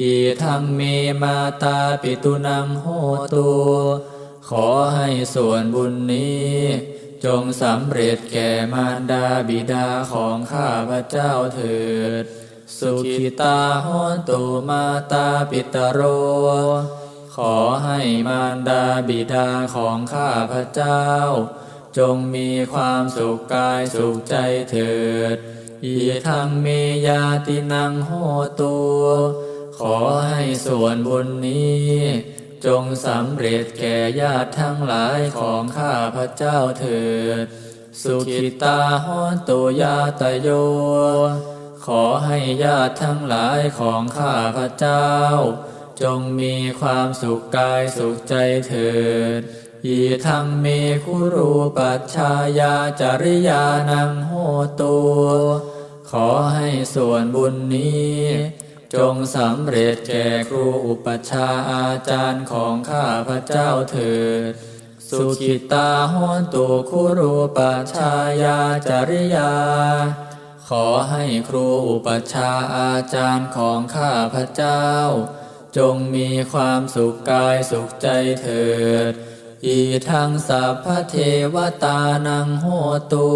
อีทังเมมาตาปิตุนังโหตุขอให้ส่วนบุญนี้ จงสำเร็จแก่มารดาบิดาของข้าพระเจ้าเถิด สุขิตาโหนตุมาตาปิตโร ขอให้มารดาบิดาของข้าพระเจ้า จงมีความสุขกายสุขใจเถิดอีทังเมยาตินังโหตุ ขอให้ส่วนบุญนี้ จงสำเร็จแก่ญาติทั้งหลายของข้าพระเจ้าเถิด สุขิตาโหนตุยาตโย ขอให้ญาติทั้งหลายของข้าพระเจ้า จงมีความสุขกายสุขใจเถิดอีทังเมคุรูปัชชายาจริยานังโหตุขอให้ส่วนบุญนี้ จงสำเร็จแก่ครูอุปชาอาจารย์ของข้าพระเจ้าเถิด สุขิตาโหนตุคุรูปชชายาจริยา ขอให้ครูอุปชาอาจารย์ของข้าพระเจ้า จงมีความสุขกายสุขใจเถิด อีทังสัพพเทวตานังโหตุ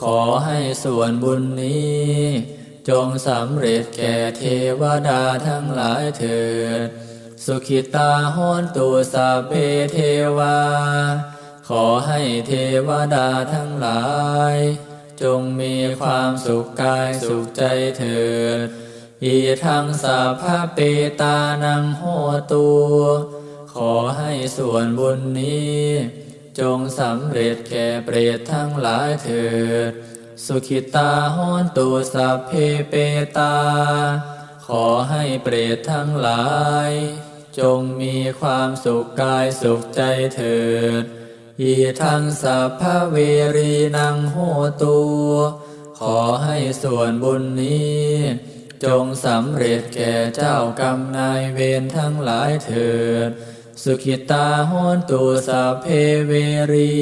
ขอให้ส่วนบุญนี้ จงสำเร็จแก่เทวดาทั้งหลายเถิด สุขิตาโหนตุสัพเพเทวา ขอให้เทวดาทั้งหลาย จงมีความสุขกายสุขใจเถิด อีทังสัพพะเปตานังโหตุขอให้ส่วนบุญนี้ จงสำเร็จแก่เปรตทั้งหลายเถิด สุขิตาโหนตุสัพเพเปตา ขอให้เปรตทั้งหลาย จงมีความสุขกายสุขใจเถิดอีทังสัพพะเวรีนังโหตุขอให้ส่วนบุญนี้ จงสำเร็จแก่เจ้ากรรมนายเวรทั้งหลายเถิด สุขิตาโหนตุสัพเพเวรี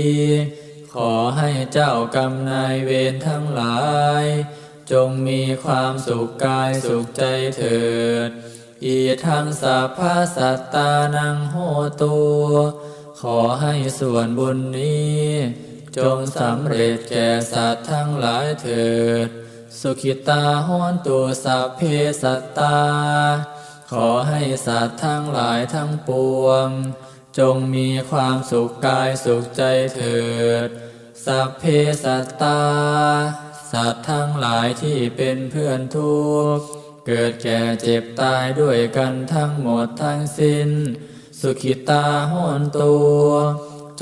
ขอให้เจ้ากรรมนายเวรทั้งหลาย จงมีความสุขกายสุขใจเถิด อีทังสัพพะสัตตานังโหตุขอให้ส่วนบุญนี้ จงสำเร็จแก่สัตว์ทั้งหลายเถิด สุขิตาโหนตุสัพเพสัตตา ขอให้สัตว์ทั้งหลายทั้งปวง จงมีความสุขกายสุขใจเถิด สัพเพสัตตา สัตว์ทั้งหลายที่เป็นเพื่อนทุกข์เกิดแก่เจ็บตายด้วยกันทั้งหมดทั้งสิ้น สุขิตาโหนตัว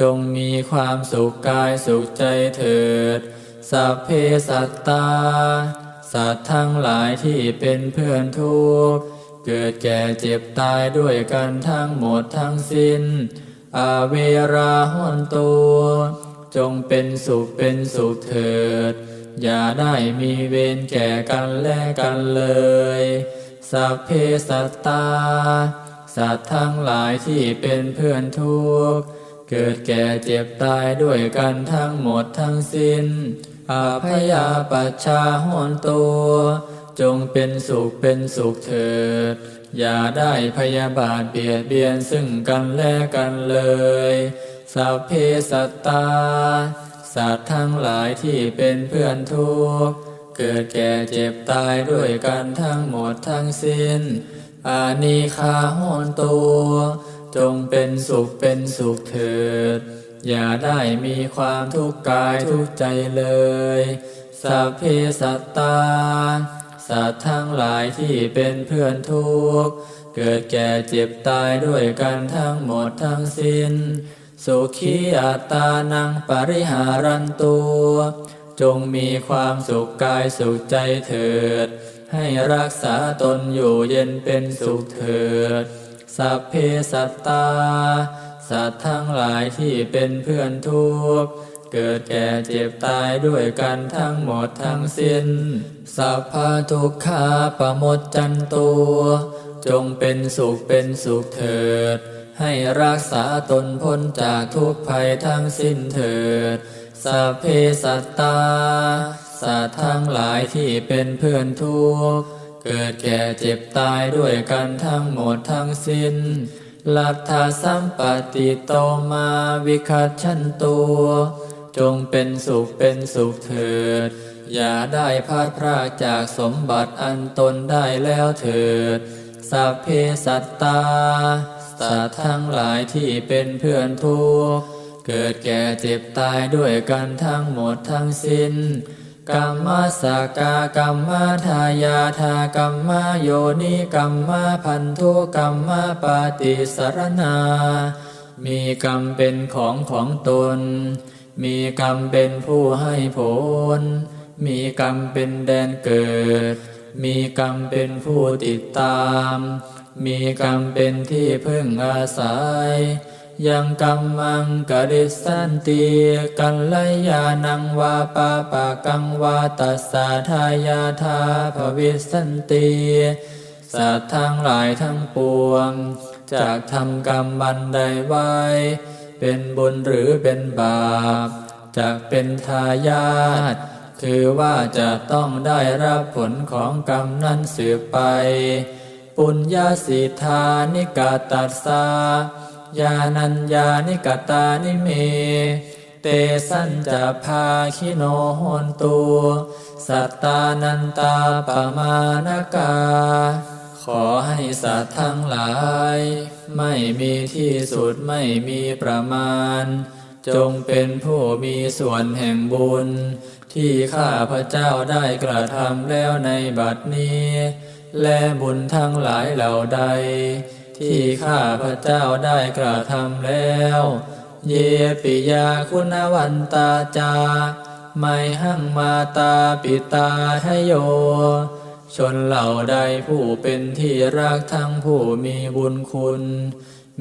จงมีความสุขกายสุขใจเถิด สัพเพสัตตา สัตว์ทั้งหลายที่เป็นเพื่อนทุกข์เกิดแก่เจ็บตายด้วยกันทั้งหมดทั้งสิ้น อาเวราหนตัว จงเป็นสุขเป็นสุขเถิด อย่าได้มีเวรแก่กันและกันเลย สัพเพสัตตา สัตว์ทั้งหลายที่เป็นเพื่อนทุกข์ เกิดแก่เจ็บตายด้วยกันทั้งหมดทั้งสิ้นอาพยาปัชชาหนตัว จงเป็นสุขเป็นสุขเถิด อย่าได้พยาบาทเบียดเบียนซึ่งกันและกันเลย สัพเพสัตตา สัตว์ทั้งหลายที่เป็นเพื่อนทุกข์ เกิดแก่เจ็บตายด้วยกันทั้งหมดทั้งสิ้น อานิคาโหนตัว จงเป็นสุขเป็นสุขเถิด อย่าได้มีความทุกข์กายทุกข์ใจเลย สัพเพสัตตา สัตว์ทั้งหลายที่เป็นเพื่อนทุกข์ เกิดแก่เจ็บตายด้วยกันทั้งหมดทั้งสิ้น สุขีอัตตานังปริหารันตัวจงมีความสุขกายสุขใจเถิด ให้รักษาตนอยู่เย็นเป็นสุขเถิด สัพเพสัตตา สัตว์ทั้งหลายที่เป็นเพื่อนทุกข์เกิดแก่เจ็บตายด้วยกันทั้งหมดทั้งสิ้น สัพพะทุกขาปะมดจันตัว จงเป็นสุขเป็นสุขเถิด ให้รักษาตนพ้นจากทุกภัยทั้งสิ้นเถิด สัพเพสัตตา สัตว์ทั้งหลายที่เป็นเพื่อนทุกข์ เกิดแก่เจ็บตายด้วยกันทั้งหมดทั้งสิ้น ลัทธาสัมปติโตมาวิคัตชันตัว จงเป็นสุขเป็นสุขเถิด อย่าได้พลาดพรากจากสมบัติอันตนได้แล้วเถิด สัพเพสัตตา สัตว์ทั้งหลายที่เป็นเพื่อนทุกข์เกิดแก่เจ็บตายด้วยกันทั้งหมดทั้งสิ้นกรรมสากากรรมทายาทากรรมโยนิกรรมพันธุกรรมปาติสารนา มีกรรมเป็นของของตน มีกรรมเป็นผู้ให้ผล มีกรรมเป็นแดนเกิด มีกรรมเป็นผู้ติดตาม มีกรรมเป็นที่พึ่งอาศัย ยังกรรมังกริสันติกัลยานังวาปาปะกังวาตัสสะทายาทาภวิสันติสัตว์ทั้งหลายทั้งปวง จากทำกรรมบันใดไว้ เป็นบุญหรือเป็นบาปจากเป็นทายาทคือว่าจะต้องได้รับผลของกรรมนั้นสืบไป ปุญญาสิทธานิกาตัสสายานัญญานิกตานิเม เตสัญจะพาคิโนโหนตูสัตตานันตาปมานกา ขอให้สัตว์ทั้งหลาย ไม่มีที่สุดไม่มีประมาณ จงเป็นผู้มีส่วนแห่งบุญ ที่ข้าพระเจ้าได้กระทำแล้วในบัดนี้ และบุญทั้งหลายเหล่าใด ที่ข้าพระเจ้าได้กระทำแล้ว เยปิยาคุณวันตาจาไม่หั่งมาตาปิตาทโย ชนเหล่าใดผู้เป็นที่รักทั้งผู้มีบุญคุณ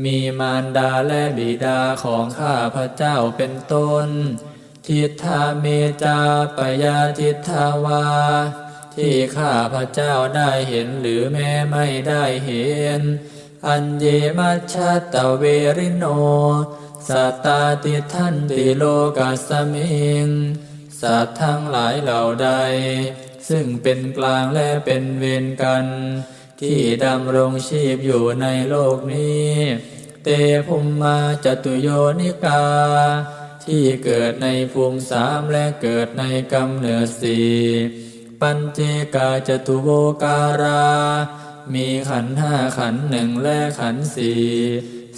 มีมารดาและบิดาของข้าพระเจ้าเป็นต้น ทิฏฐาเมจาปยาทิฏฐาวา ที่ข้าพระเจ้าได้เห็นหรือแม้ไม่ได้เห็น อันเยมัชชะตะเวริโนสัตตาติทันติโลกัสสมิง สัตว์ทั้งหลายเหล่าใด ซึ่งเป็นกลางและเป็นเวรกัน ที่ดำรงชีพอยู่ในโลกนี้ เตภุมมาจตุโยนิกา ที่เกิดในภูมิสามและเกิดในกำเนิดสี่ ปัญเจกาจตุโวการา มีขันห้าขันหนึ่งและขันสี่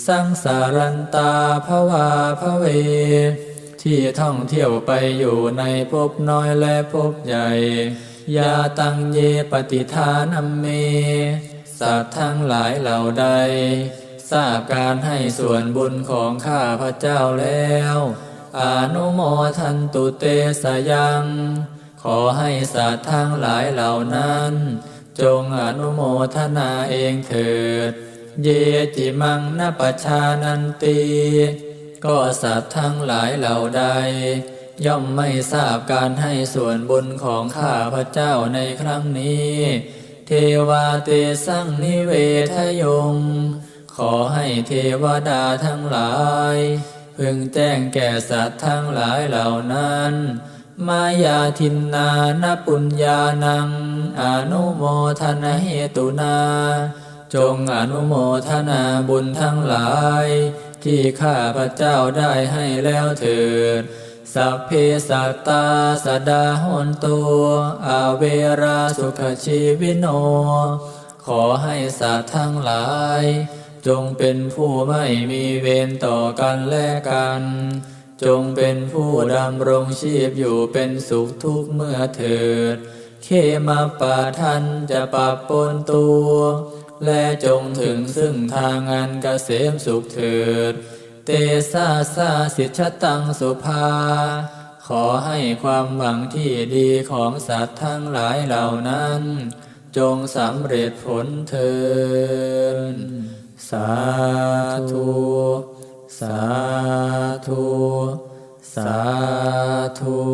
สังสารันตาภวาภเว ที่ท่องเที่ยวไปอยู่ในภพน้อยและภพใหญ่ ยาตังเยปฏิทานัมเม สัตว์ทั้งหลายเหล่าใด ทราบการให้ส่วนบุญของข้าพระเจ้าแล้ว อนุโมทันตุเตสยัง อให้สัตว์ทั้งหลายเหล่านั้น จงอนุโมทนาเองเถิด เยจิมังนปชานันตีก็สัตว์ทั้งหลายเหล่าใด ย่อมไม่ทราบการให้ส่วนบุญของข้าพระเจ้าในครั้งนี้ เทวาเตสังนิเวทยง ขอให้เทวดาทั้งหลาย พึงแจ้งแก่สัตว์ทั้งหลายเหล่านั้น มายาทินนานปุญญานัง อนุโมทนาเหตุนา จงอนุโมทนาบุญทั้งหลาย ที่ข้าพระเจ้าได้ให้แล้วเถิด สัพเพสัตตาสดาหนตัว อาเวราสุขชีวิโน ขอให้สัตว์ทั้งหลาย จงเป็นผู้ไม่มีเวรต่อกันและกัน จงเป็นผู้ดำรงชีพอยู่เป็นสุขทุกเมื่อเถิด เคมาปาทันจะปรับปนตัว และจงถึงซึ่งทางอันเกษมสุขเถิด เตสาสาสิชตังสุภา ขอให้ความหวังที่ดีของสัตว์ทั้งหลายเหล่านั้น จงสำเร็จผลเถิด สาธุ สาธุ สาธุ